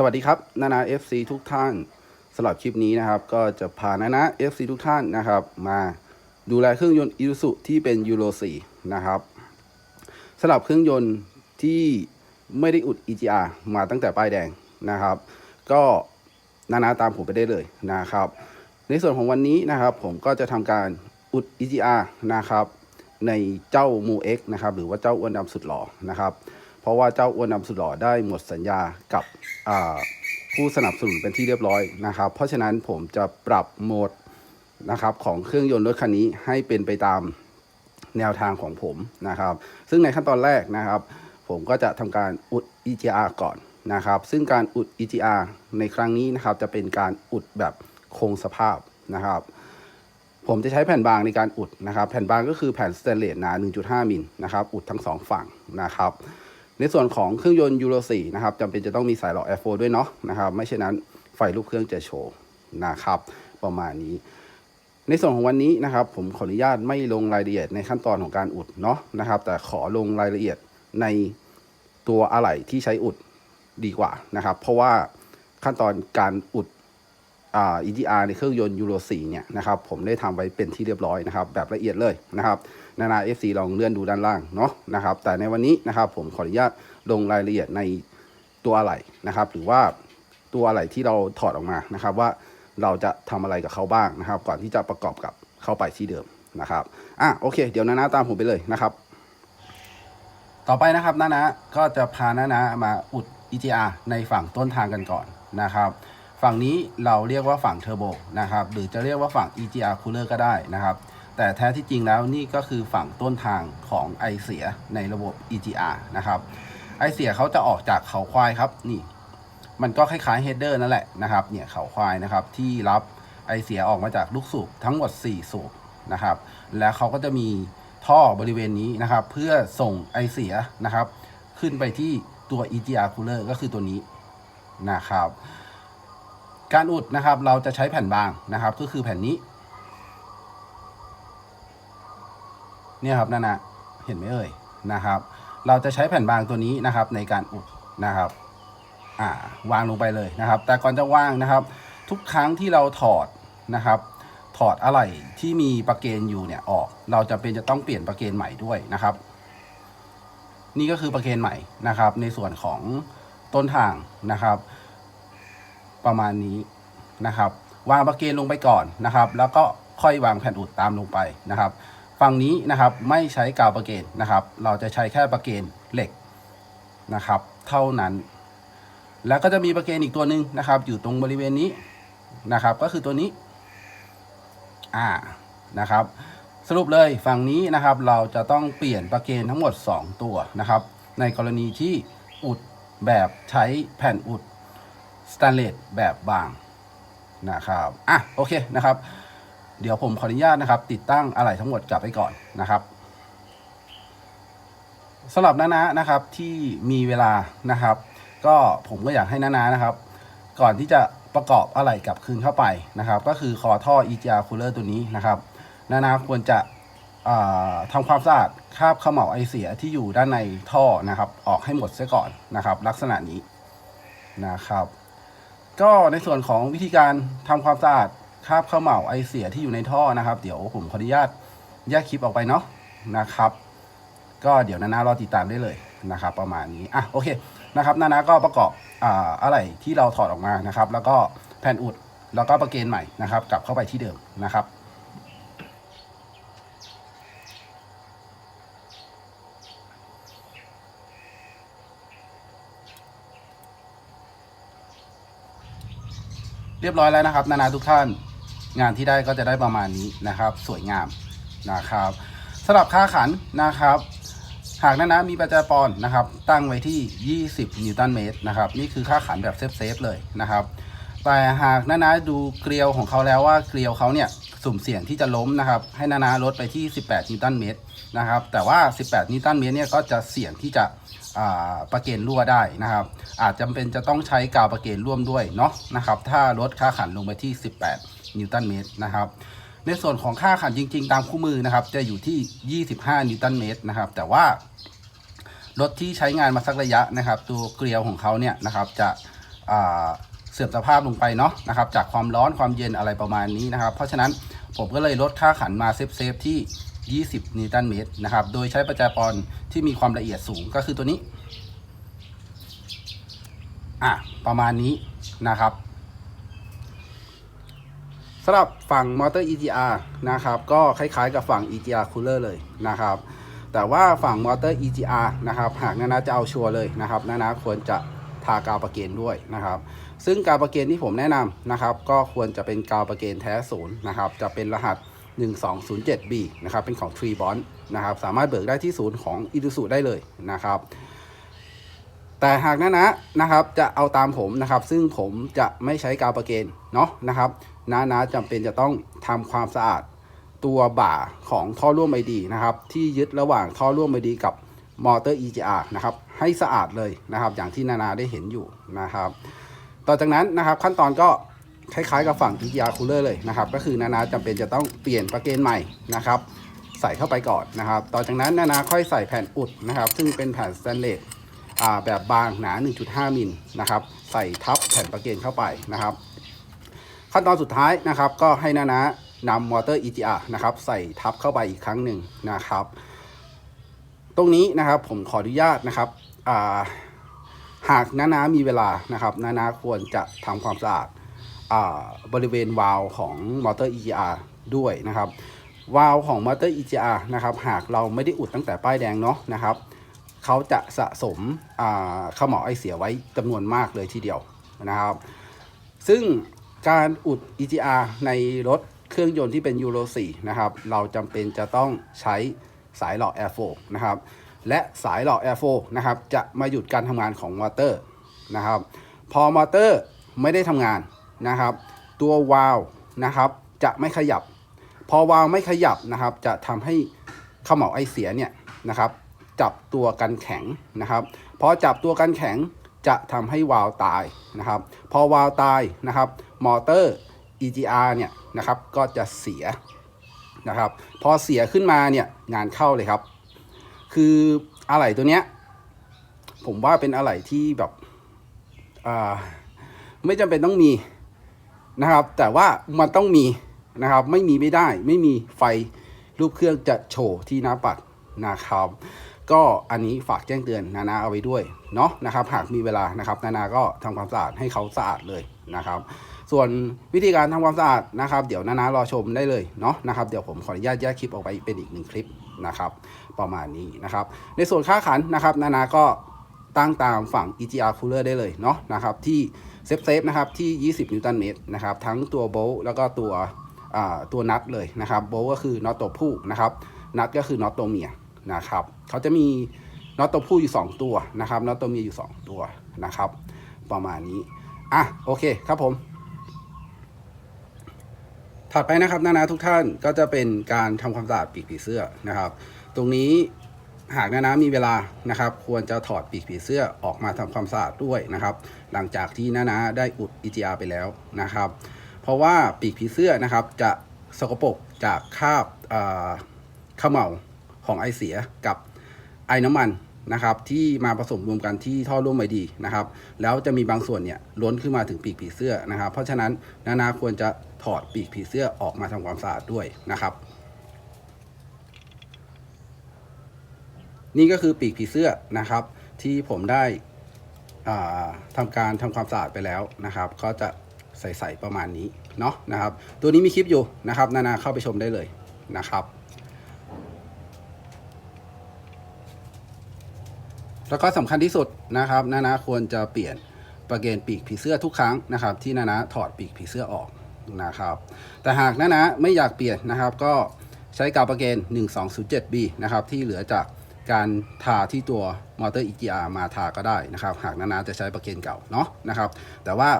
สวัสดีครับนานา FC ทุกท่านสำหรับคลิปนี้นะครับ ก็จะพานานา FC ทุกท่านนะครับ มาดูแลเครื่องยนต์อิ u สุที่เป็นยูโร4นะครับสำหรับเครื่องยนต์ที่ไม่ได้อุด EGR มาตั้งแต่ป้ายแดงนะครับ ก็นานาตามผมไปได้เลยนะครับ ในส่วนของวันนี้นะครับ ผมก็จะทำการอุด EGR นะครับ ในเจ้ามู X นะครับ หรือว่าเจ้าอ้วนดำสุดหล่อนะครับ ราะว่าเจ้าอ้วนดำสุดหล่อได้หมดสัญญากับผู้สนับสนุนเป็นที่เรียบร้อยนะครับ เพราะฉะนั้นผมจะปรับโหมดนะครับของเครื่องยนต์รถคันนี้ให้เป็นไปตามแนวทางของผมนะครับ ซึ่งในขั้นตอนแรกนะครับ ผมก็จะทำการอุด EGR ก่อนนะครับ ซึ่งการอุด EGR ในครั้งนี้นะครับ จะเป็นการอุดแบบคงสภาพนะครับ ผมจะใช้แผ่นบางในการอุดนะครับ แผ่นบางก็คือแผ่นสแตนเลสหนา 1.5 มิลนะครับ อุดทั้งสองฝั่งนะครับ ในส่วนของเครื่องยนต์ยูโร4นะครับจำเป็นจะต้องมีสายหลอด F4 ด้วยเนาะนะครับไม่เช่นนั้นไฟลูกเครื่องจะโชว์นะครับประมาณนี้ ในส่วนของวันนี้นะครับ ผมขออนุญาตไม่ลงรายละเอียดในขั้นตอนของการอุดเนาะนะครับ แต่ขอลงรายละเอียดในตัวอะไหล่ที่ใช้อุดดีกว่านะครับ เพราะว่าขั้นตอนการอุด อ่า EGR ในเครื่องยนต์ยูโร4เนี่ยนะครับผมได้ทำไว้เป็นที่เรียบร้อยนะครับแบบละเอียดเลยนะครับนานา FC ลองเลื่อนดูด้านล่างเนาะนะครับแต่ในวันนี้นะครับผมขออนุญาตลงรายละเอียดในตัวอะไหล่นะครับหรือว่าตัวอะไหล่ที่เราถอดออกมานะครับว่าเราจะทำอะไรกับเขาบ้างนะครับ ก่อนที่จะประกอบกับเข้าไปที่เดิมนะครับอะโอเค เดี๋ยวนานาตามผมไปเลยนะครับ ต่อไปนะครับนานาก็จะพานานามาอุด EGR ในฝั่งต้นทางกันก่อนนะครับ ฝั่งนี้เราเรียกว่าฝั่งเทอร์โบนะครับ หรือจะเรียกว่าฝั่ง EGR cooler ก็ได้นะครับ แต่แท้ที่จริงแล้วนี่ก็คือฝั่งต้นทางของไอเสียในระบบ EGR นะครับไอเสียเขาจะออกจากเขาควายครับนี่ มันก็คล้ายๆเฮดเดอร์นั่นแหละนะครับ เนี่ยเขาควายนะครับที่รับไอเสียออกมาจากลูกสูบทั้งหมด 4 สูบนะครับ แล้วเขาก็จะมีท่อบริเวณนี้นะครับ เพื่อส่งไอเสียนะครับ ขึ้นไปที่ตัว EGR cooler ก็คือตัวนี้นะครับ การอุดนะครับเราจะใช้แผ่นบางนะครับ ก็คือแผ่นนี้ เนี่ยครับนั่นนะเห็นไหมเอ่ยนะครับ เราจะใช้แผ่นบางตัวนี้นะครับ ในการอุดนะครับอ่าวางลงไปเลยนะครับ แต่ก่อนจะวางนะครับ ทุกครั้งที่เราถอดนะครับ ถอดอะไหล่ที่มีประเกนอยู่เนี่ยออก เราจะเป็นจะต้องเปลี่ยนประเกนใหม่ด้วยนะครับ นี่ก็คือประเกนใหม่นะครับ ในส่วนของต้นทางนะครับ ประมาณนี้นะครับวางประเกนลงไปก่อนนะครับ แล้วก็ค่อยวางแผ่นอุดตามลงไปนะครับ ฝั่งนี้นะครับไม่ใช้กาวประเกนนะครับ เราจะใช้แค่ประเกนเหล็กนะครับ เท่านั้น แล้วก็จะมีประเกนอีกตัวหนึ่งนะครับ อยู่ตรงบริเวณนี้นะครับ ก็คือตัวนี้อ่านะครับ สรุปเลยฝั่งนี้นะครับ เราจะต้องเปลี่ยนประเกนทั้งหมด 2 ตัวนะครับ ในกรณีที่อุดแบบใช้แผ่นอุด สแตนเลสแบบบางนะครับอะโอเคนะครับ เดี๋ยวผมขออนุญาตนะครับ ติดตั้งอะไรทั้งหมดกลับไปก่อนนะครับสำหรับน้านานะครับที่มีเวลานะครับ ก็ผมก็อยากให้น้านานะครับ ก่อนที่จะประกอบอะไรกลับคืนเข้าไปนะครับ ก็คือคอท่อ EGR cooler ตัวนี้นะครับนานาควรจะอ่าทำความสะอาดคราบเขม่าไอเสียที่อยู่ด้านในท่อนะครับ ออกให้หมดเสียก่อนนะครับ ลักษณะนี้นะครับ ก็ในส่วนของวิธีการทำความสะอาดคราบเขม่าไอเสียที่อยู่ในท่อนะครับ เดี๋ยวผมขออนุญาตแยกคลิปออกไปเนาะนะครับ ก็เดี๋ยวนานารอติดตามได้เลยนะครับ ประมาณนี้อะโอเคนะครับนานาก็ประกอบอ่าอะไรที่เราถอดออกมานะครับ แล้วก็แผ่นอุดแล้วก็ประเกนใหม่นะครับ กลับเข้าไปที่เดิมนะครับ เรียบร้อยแล้วนะครับ นานาทุกท่านงานที่ได้ก็จะได้ประมาณนี้นะครับ สวยงามนะครับสำหรับค่าขันนะครับ หากนานามีประจปอนนะครับ ตั้งไว้ที่ 20 นิวตันเมตรนะครับ นี่คือค่าขันแบบเซฟๆเลยนะครับ แต่หากนานาดูเกลียวของเขาแล้วว่าเกลียวเขาเนี่ยสุ่มเสี่ยงที่จะล้มนะครับ ให้นานาลดไปที่ 18 นิวตันเมตรนะครับ แต่ว่า 18 นิวตันเมตรเนี่ยก็จะเสี่ยงที่จะ ประเกนรั่วได้นะครับ อาจจำเป็นจะต้องใช้กาวประเกนร่วมด้วยเนาะนะครับ ถ้าลดค่าขันลงไปที่ 18 นิวตันเมตรนะครับในส่วนของค่าขันจริง ๆ ตามคู่มือนะครับ จะอยู่ที่ 25 นิวตันเมตรนะครับ แต่ว่ารถที่ใช้งานมาสักระยะนะครับ ตัวเกลียวของเขาเนี่ยนะครับจะเสื่อมสภาพลงไปเนาะนะครับ จากความร้อนความเย็นอะไรประมาณนี้นะครับ เพราะฉะนั้นผมก็เลยลดค่าขันมาเซฟเซฟที่ 20 นิวตันเมตรนะครับ โดยใช้ประแจปอนที่มีความละเอียดสูงก็คือตัวนี้ อะ ประมาณนี้นะครับสำหรับฝั่งมอเตอร์ EGR นะครับ ก็คล้ายๆกับฝั่ง EGR Cooler เลยนะครับ แต่ว่าฝั่งมอเตอร์ EGR นะครับ หากนานาจะเอาชัวร์เลยนะครับ นานาควรจะทากาวประเกนด้วยนะครับ ซึ่งกาวประเกนที่ผมแนะนำนะครับ ก็ควรจะเป็นกาวประเกนแท้ศูนย์นะครับ จะเป็นรหัส 1207B นะครับเป็นของ Tree Bond นะครับสามารถเบิกได้ที่ศูนย์ของ i d u s u ได้เลยนะครับแต่หากนะนะนะครับจะเอาตามผมนะครับ ซึ่งผมจะไม่ใช้กาวประเกนเนาะนะครับนะนะจำเป็นจะต้องทำความสะอาดตัวบ่าของท่อร่วมไอดีนะครับ ที่ยึดระหว่างท่อร่วมไอดีกับมอเตอร์ EGR นะครับ ให้สะอาดเลยนะครับ อย่างที่นานาได้เห็นอยู่นะครับ ต่อจากนั้นนะครับขั้นตอนก็ คล้ายๆกับฝั่ง EGR Cooler เลยนะครับ ก็คือนานาจำเป็นจะต้องเปลี่ยนประเกนใหม่นะครับ ใส่เข้าไปก่อนนะครับ ต่อจากนั้นนานาค่อยใส่แผ่นอุดนะครับ ซึ่งเป็นแผ่นสแตนเลสแบบบางหนา 1.5 มิลนะครับ ใส่ทับแผ่นประเกนเข้าไปนะครับ ขั้นตอนสุดท้ายนะครับก็ให้นานะนำมอเตอร์ EGR นะครับใส่ทับเข้าไปอีกครั้งหนึ่งนะครับ ตรงนี้นะครับผมขออนุญาตนะครับหากนานามีเวลานะครับ นานาควรจะทำความสะอาด บริเวณวาล์วของมอเตอร์ EGR ด้วยนะครับวาล์วของมอเตอร์ EGR นะครับหากเราไม่ได้อุดตั้งแต่ป้ายแดงเนาะนะครับเขาจะสะสมข้าวหมอไอเสียไว้จำนวนมากเลยทีเดียวนะครับ ซึ่งการอุด EGR ในรถเครื่องยนต์ที่เป็นยูโร4นะครับเราจำเป็นจะต้องใช้สายหล่อ Air 4นะครับและสายหล่อ Air 4นะครับจะมาหยุดการทำงานของมอเตอร์นะครับพอมอเตอร์ไม่ได้ทำงาน นะครับ ตัววาล์วนะครับจะไม่ขยับ พอวาล์วไม่ขยับนะครับ จะทำให้ข้าเหมาไอเสียเนี่ยนะครับ จับตัวกันแข็งนะครับพอจับตัวกันแข็งจะทำให้วาล์วตายนะครับ พอวาล์วตายนะครับมอเตอร์ EGR เนี่ยนะครับก็จะเสียนะครับ พอเสียขึ้นมาเนี่ยงานเข้าเลยครับ คืออะไหล่ตัวเนี้ยผมว่าเป็นอะไหล่ที่แบบไม่จำเป็นต้องมี นะครับ แต่ว่ามันต้องมีนะครับ ไม่มีไม่ได้ ไม่มีไฟรูปเครื่องจะโชว์ที่หน้าปัดนะครับ ก็อันนี้ฝากแจ้งเตือนนานาเอาไว้ด้วยเนาะนะครับ หากมีเวลานะครับ นานาก็ทำความสะอาดให้เขาสะอาดเลยนะครับ ส่วนวิธีการทำความสะอาดนะครับ เดี๋ยวนานารอชมได้เลยเนาะนะครับ เดี๋ยวผมขออนุญาตแยกคลิปออกไปเป็นอีกหนึ่งคลิปนะครับ ประมาณนี้นะครับ ในส่วนค่าขันนะครับ นานาก็ตั้งตามฝั่ง EGR Cooler ได้เลยเนาะนะครับที่ เซฟเซฟนะครับที่ 20 นิวตันเมตรนะครับทั้งตัวโบลต์แล้วก็ตัวตัวนัทเลยนะครับโบล์ก็คือน็อตตัวผู้นะครับนัทก็คือน็อตตัวเมียนะครับเขาจะมีน็อตตัวผู้อยู่ 2 ตัวนะครับน็อตตัวเมียอยู่ 2 ตัวนะครับ ประมาณนี้อะโอเคครับผมถัดไปนะครับนานาทุกท่านก็จะเป็นการทำความสะอาดปีกผีเสื้อนะครับ ตรงนี้ หากนานามีเวลานะครับ ควรจะถอดปีกผีเสื้อออกมาทำความสะอาดด้วยนะครับ หลังจากที่นานาได้อุด EGR ไปแล้วนะครับ เพราะว่าปีกผีเสื้อนะครับจะสกปรกจากคราบอ่าข้าวเหมาของไอเสียกับไอน้ำมันนะครับ ที่มาผสมรวมกันที่ท่อร่วมไอดีนะครับ แล้วจะมีบางส่วนเนี่ยล้นขึ้นมาถึงปีกผีเสื้อนะครับ เพราะฉะนั้นนานาควรจะถอดปีกผีเสื้อออกมาทำความสะอาดด้วยนะครับ นี่ก็คือปีกผีเสื้อนะครับ ที่ผมได้ทำการทำความสะอาดไปแล้วนะครับ ก็จะใสๆประมาณนี้เนาะนะครับ ตัวนี้มีคลิปอยู่นะครับ นานาเข้าไปชมได้เลยนะครับ แล้วก็สำคัญที่สุดนะครับ นานาควรจะเปลี่ยนประเกนปีกผีเสื้อทุกครั้งนะครับ ที่นานาถอดปีกผีเสื้อออกนะครับ แต่หากนานาไม่อยากเปลี่ยนนะครับ ก็ใช้กาวประเกน 1207B นะครับที่เหลือจาก การทาที่ตัวมอเตอร์ EGR มาทาก็ได้นะครับ หากนานาจะใช้ประเกนเก่าเนาะนะครับ แต่ว่า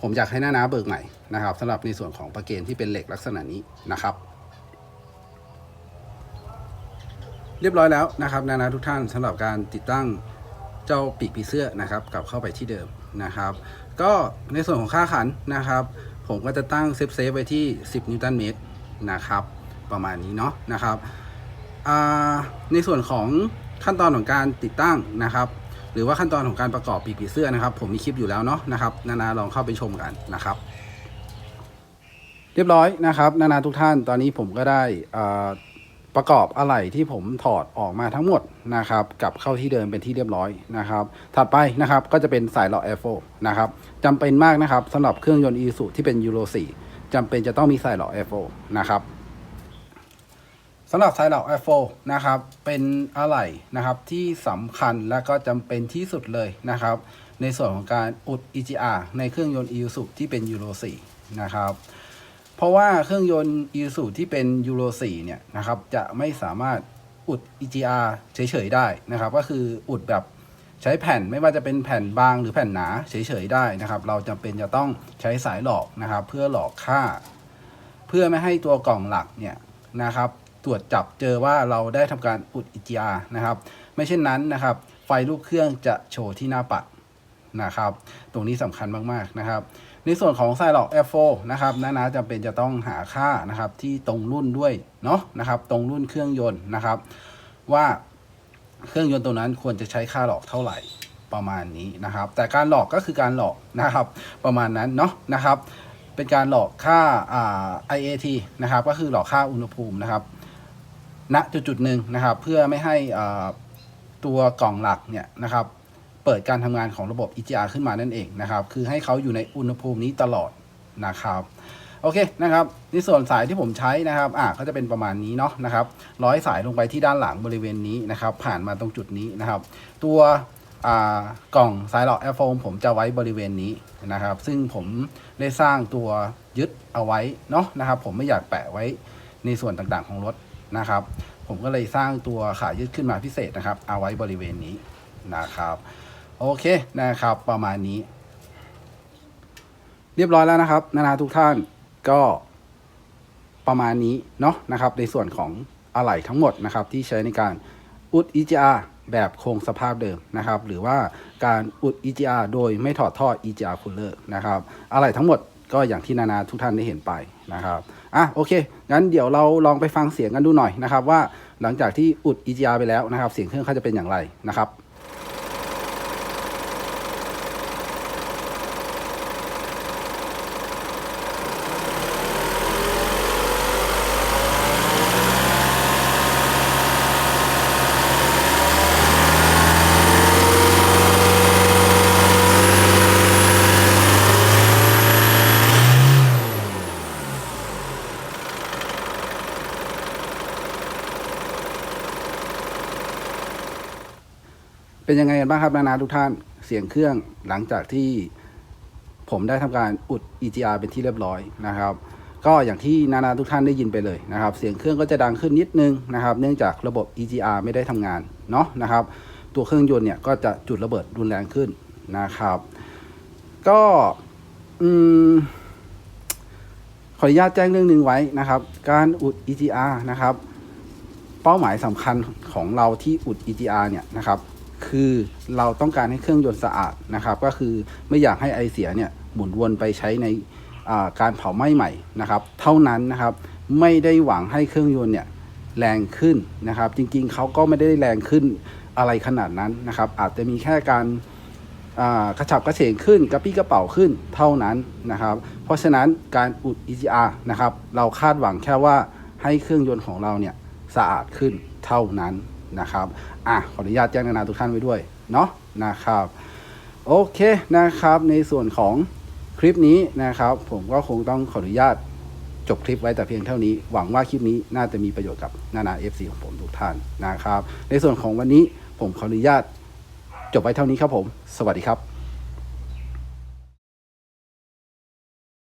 ผมอยากให้นานาเบิกใหม่นะครับสำหรับในส่วนของประเกนที่เป็นเหล็กลักษณะนี้นะครับ เรียบร้อยแล้วนะครับ นานาทุกท่านสำหรับการติดตั้งเจ้าปีกผีเสื้อนะครับ กลับเข้าไปที่เดิมนะครับ ก็ในส่วนของค่าขันนะครับ ผมก็จะตั้งเซฟเซฟไว้ที่ 10 นิวตันเมตรนะครับ ประมาณนี้เนาะนะครับ ในส่วนของขั้นตอนของการติดตั้งนะครับ หรือว่าขั้นตอนของการประกอบปีกผีเสื้อนะครับ ผมมีคลิปอยู่แล้วเนาะนะครับนานาลองเข้าไปชมกันนะครับ เรียบร้อยนะครับ นานาทุกท่านตอนนี้ผมก็ได้อ่าประกอบอะไหล่ที่ผมถอดออกมาทั้งหมดนะครับกลับเข้าที่เดิมเป็นที่เรียบร้อยนะครับ ถัดไปนะครับก็จะเป็นสายหล่อแอร์โฟนะครับจำเป็นมากนะครับสำหรับเครื่องยนต์อีซูที่เป็นยูโร4จำเป็นจะต้องมีสายหล่อแอร์โฟนะครับ สำหรับไซรัป i อ4นะครับ เป็นอะไหล่นะครับที่สำคัญและก็จำเป็นที่สุดเลยนะครับ ในส่วนของการอุด EGR ในเครื่องยนต์ Isuzu ที่เป็นยูโร4นะครับ เพราะว่าเครื่องยนต์ Isuzu ที่เป็นยูโร4เนี่ยนะครับจะไม่สามารถอุด EGR เฉยๆได้นะครับ ก็คืออุดแบบใช้แผ่นไม่ว่าจะเป็นแผ่นบางหรือแผ่นหนาเฉยๆได้นะครับ เราจำเป็นจะต้องใช้สายหลอกนะครับ เพื่อหลอกค่า เพื่อไม่ให้ตัวกล่องหลักเนี่ยนะครับ ตรวจจับเจอว่าเราได้ทำการอุด EGR นะครับ ไม่เช่นนั้นนะครับ ไฟลูกเครื่องจะโชว์ที่หน้าปัดนะครับ ตรงนี้สำคัญมากๆนะครับ ในส่วนของไซล็อก F4 นะครับน้านาจำเป็นจะต้องหาค่านะครับที่ตรงรุ่นด้วยเนาะนะครับ ตรงรุ่นเครื่องยนต์นะครับ ว่าเครื่องยนต์ตัวนั้นควรจะใช้ค่าหลอกเท่าไหร่ประมาณนี้นะครับ แต่การหลอกก็คือการหลอกนะครับ ประมาณนั้นเนาะนะครับ เป็นการหลอกค่าอ่า IAT นะครับ ก็คือหลอกค่าอุณหภูมินะครับ ณจุดจุดๆหนึ่งนะครับ เพื่อไม่ให้ตัวกล่องหลักเนี่ยนะครับ เปิดการทำงานของระบบ EGR ขึ้นมานั่นเองนะครับ คือให้เขาอยู่ในอุณหภูมินี้ตลอดนะครับโอเคนะครับในส่วนสายที่ผมใช้นะครับอะก็จะเป็นประมาณนี้เนาะนะครับ ร้อยสายลงไปที่ด้านหลังบริเวณนี้นะครับ ผ่านมาตรงจุดนี้นะครับ ตัวกล่องสายหลอกแอร์โฟมผมจะไว้บริเวณนี้นะครับ ซึ่งผมได้สร้างตัวยึดเอาไว้เนาะนะครับ ผมไม่อยากแปะไว้ในส่วนต่างๆของรถ นะครับ ผมก็เลยสร้างตัวขายึดขึ้นมาพิเศษนะครับ เอาไว้บริเวณนี้นะครับ โอเคนะครับ ประมาณนี้ เรียบร้อยแล้วนะครับ นานาทุกท่านก็ประมาณนี้เนาะนะครับ ในส่วนของอะไหล่ทั้งหมดนะครับ ที่ใช้ในการอุด EGR แบบคงสภาพเดิมนะครับ หรือว่าการอุด EGR โดยไม่ถอดท่อ EGR cooler นะครับ อะไหล่ทั้งหมดก็อย่างที่นานาทุกท่านได้เห็นไปนะครับ อะโอเค งั้นเดี๋ยวเราลองไปฟังเสียงกันดูหน่อยนะครับว่าหลังจากที่อุด EGR ไปแล้วนะครับเสียงเครื่องเขาจะเป็นอย่างไรนะครับ เป็นยังไงกันบ้างครับนานาทุกท่านเสียงเครื่องหลังจากที่ผมได้ทำการอุด EGR เป็นที่เรียบร้อยนะครับ ก็อย่างที่นานาทุกท่านได้ยินไปเลยนะครับ เสียงเครื่องก็จะดังขึ้นนิดนึงนะครับ เนื่องจากระบบ EGR ไม่ได้ทำงานเนาะนะครับ ตัวเครื่องยนต์เนี่ยก็จะจุดระเบิดรุนแรงขึ้นนะครับ ก็อืมขออนุญาตแจ้งเรื่องหนึ่งไว้นะครับ การอุด EGR นะครับ เป้าหมายสำคัญของเราที่อุด EGR เนี่ยนะครับ คือเราต้องการให้เครื่องยนต์สะอาดนะครับ ก็คือไม่อยากให้ไอเสียเนี่ยหมุนวนไปใช้ในการเผาไหม้ใหม่นะครับ เท่านั้นนะครับไม่ได้หวังให้เครื่องยนต์เนี่ยแรงขึ้นนะครับ จริงๆเขาก็ไม่ได้แรงขึ้นอะไรขนาดนั้นนะครับ อาจจะมีแค่การกระฉับกระเฉงขึ้นกระปี้กระเป๋าขึ้นเท่านั้นนะครับ เพราะฉะนั้นการอุด EGR นะครับ เราคาดหวังแค่ว่าให้เครื่องยนต์ของเราเนี่ยสะอาดขึ้นเท่านั้น นะครับอะขออนุญาตแจ้งนานาทุกท่านไว้ด้วยเนาะนะครับโอเคนะครับในส่วนของคลิปนี้นะครับ ผมก็คงต้องขออนุญาตจบคลิปไว้แต่เพียงเท่านี้ หวังว่าคลิปนี้น่าจะมีประโยชน์กับนานา FC ของผมทุกท่านนะครับ ในส่วนของวันนี้ผมขออนุญาตจบไว้เท่านี้ครับผม สวัสดีครับ